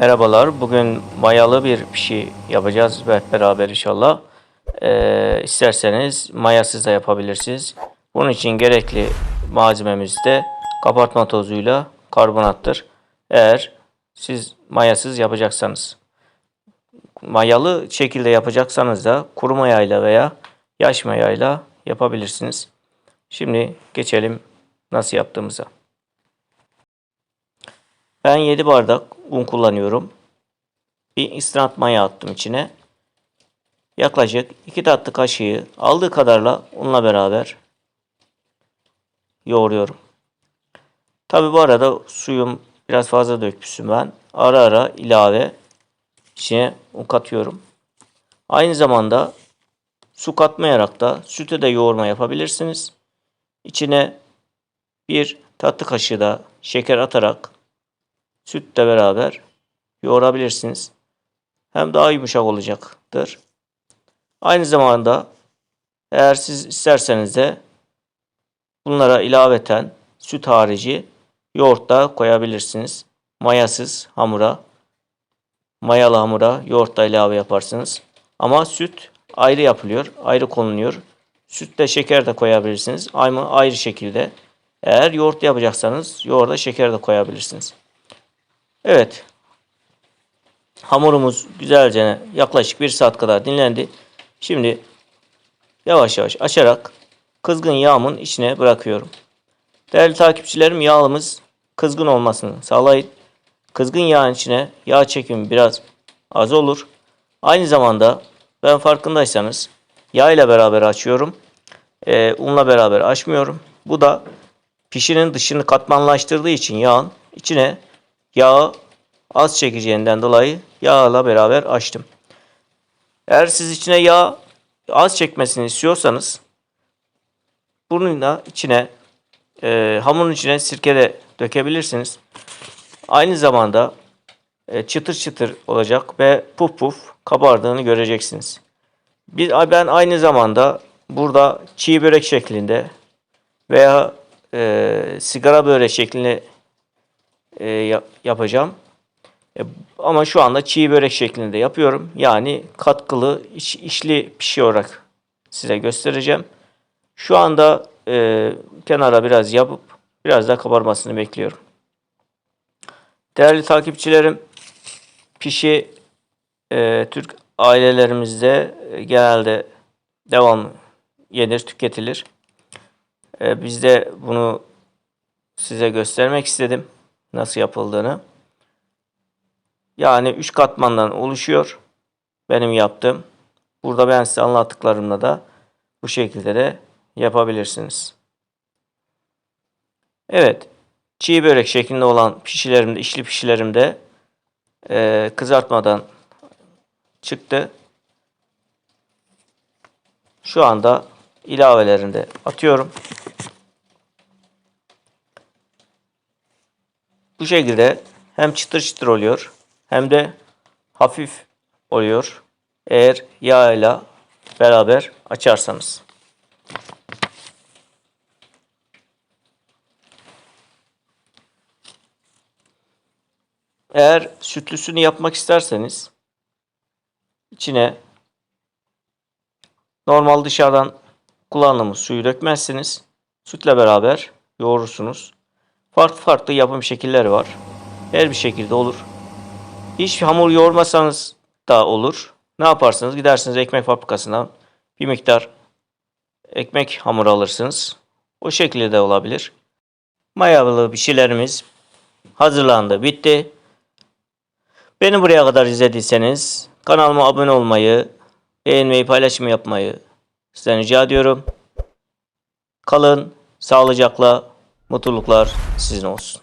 Merhabalar. Bugün mayalı bir pişi yapacağız hep beraber inşallah. Ee, isterseniz mayasız da yapabilirsiniz. Bunun için gerekli malzememiz de kabartma tozuyla karbonattır. Eğer siz mayasız yapacaksanız. Mayalı şekilde yapacaksanız da kuru mayayla veya yaş mayayla yapabilirsiniz. Şimdi geçelim nasıl yaptığımıza. Ben 7 bardak un kullanıyorum. Bir istinat maya attım içine. Yaklaşık 2 tatlı kaşığı aldığı kadarla unla beraber yoğuruyorum. Tabi bu arada suyum biraz fazla dökmüşüm ben. Ara ara ilave içine un katıyorum. Aynı zamanda su katmayarak da sütü de yoğurma yapabilirsiniz. İçine bir tatlı kaşığı da şeker atarak sütle beraber yoğurabilirsiniz. Hem daha yumuşak olacaktır. Aynı zamanda eğer siz isterseniz de bunlara ilaveten süt harici yoğurt da koyabilirsiniz. Mayasız hamura, mayalı hamura yoğurt da ilave yaparsınız. Ama süt ayrı yapılıyor, ayrı konuluyor. Sütle şeker de koyabilirsiniz. Aynı ayrı şekilde. Eğer yoğurt yapacaksanız yoğurda şeker de koyabilirsiniz. Evet. Hamurumuz güzelce yaklaşık bir saat kadar dinlendi. Şimdi yavaş yavaş açarak kızgın yağımın içine bırakıyorum. Değerli takipçilerim yağımız kızgın olmasını sağlayın. Kızgın yağın içine yağ çekimi biraz az olur. Aynı zamanda ben farkındaysanız yağ ile beraber açıyorum. Ee, unla beraber açmıyorum. Bu da pişinin dışını katmanlaştırdığı için yağın içine yağı az çekeceğinden dolayı yağla beraber açtım. Eğer siz içine yağ az çekmesini istiyorsanız bununla içine e, hamurun içine sirke de dökebilirsiniz. Aynı zamanda e, çıtır çıtır olacak ve puf puf kabardığını göreceksiniz. Bir, ben aynı zamanda burada çiğ börek şeklinde veya e, sigara börek şeklinde e, yap- yapacağım. E, ama şu anda çiğ börek şeklinde yapıyorum. Yani katkılı iç, içli pişi olarak size göstereceğim. Şu anda e, kenara biraz yapıp biraz daha kabarmasını bekliyorum. Değerli takipçilerim, pişi e, Türk ailelerimizde e, genelde devam yenir, tüketilir. E, biz de bunu size göstermek istedim nasıl yapıldığını. Yani 3 katmandan oluşuyor. Benim yaptığım. Burada ben size anlattıklarımla da bu şekilde de yapabilirsiniz. Evet. Çiğ börek şeklinde olan pişilerimde, içli pişilerimde e, kızartmadan çıktı. Şu anda ilavelerinde atıyorum. Bu şekilde hem çıtır çıtır oluyor hem de hafif oluyor. Eğer yağ ile beraber açarsanız. Eğer sütlüsünü yapmak isterseniz içine normal dışarıdan kullandığımız suyu dökmezsiniz. Sütle beraber yoğurursunuz. Farklı farklı yapım şekilleri var. Her bir şekilde olur. Hiç hamur yoğurmasanız da olur. Ne yaparsınız? Gidersiniz ekmek fabrikasından bir miktar ekmek hamuru alırsınız. O şekilde de olabilir. Mayalı bir şeylerimiz hazırlandı, bitti. Beni buraya kadar izlediyseniz kanalıma abone olmayı, beğenmeyi, paylaşım yapmayı sizden rica ediyorum. Kalın, sağlıcakla, mutluluklar sizin olsun.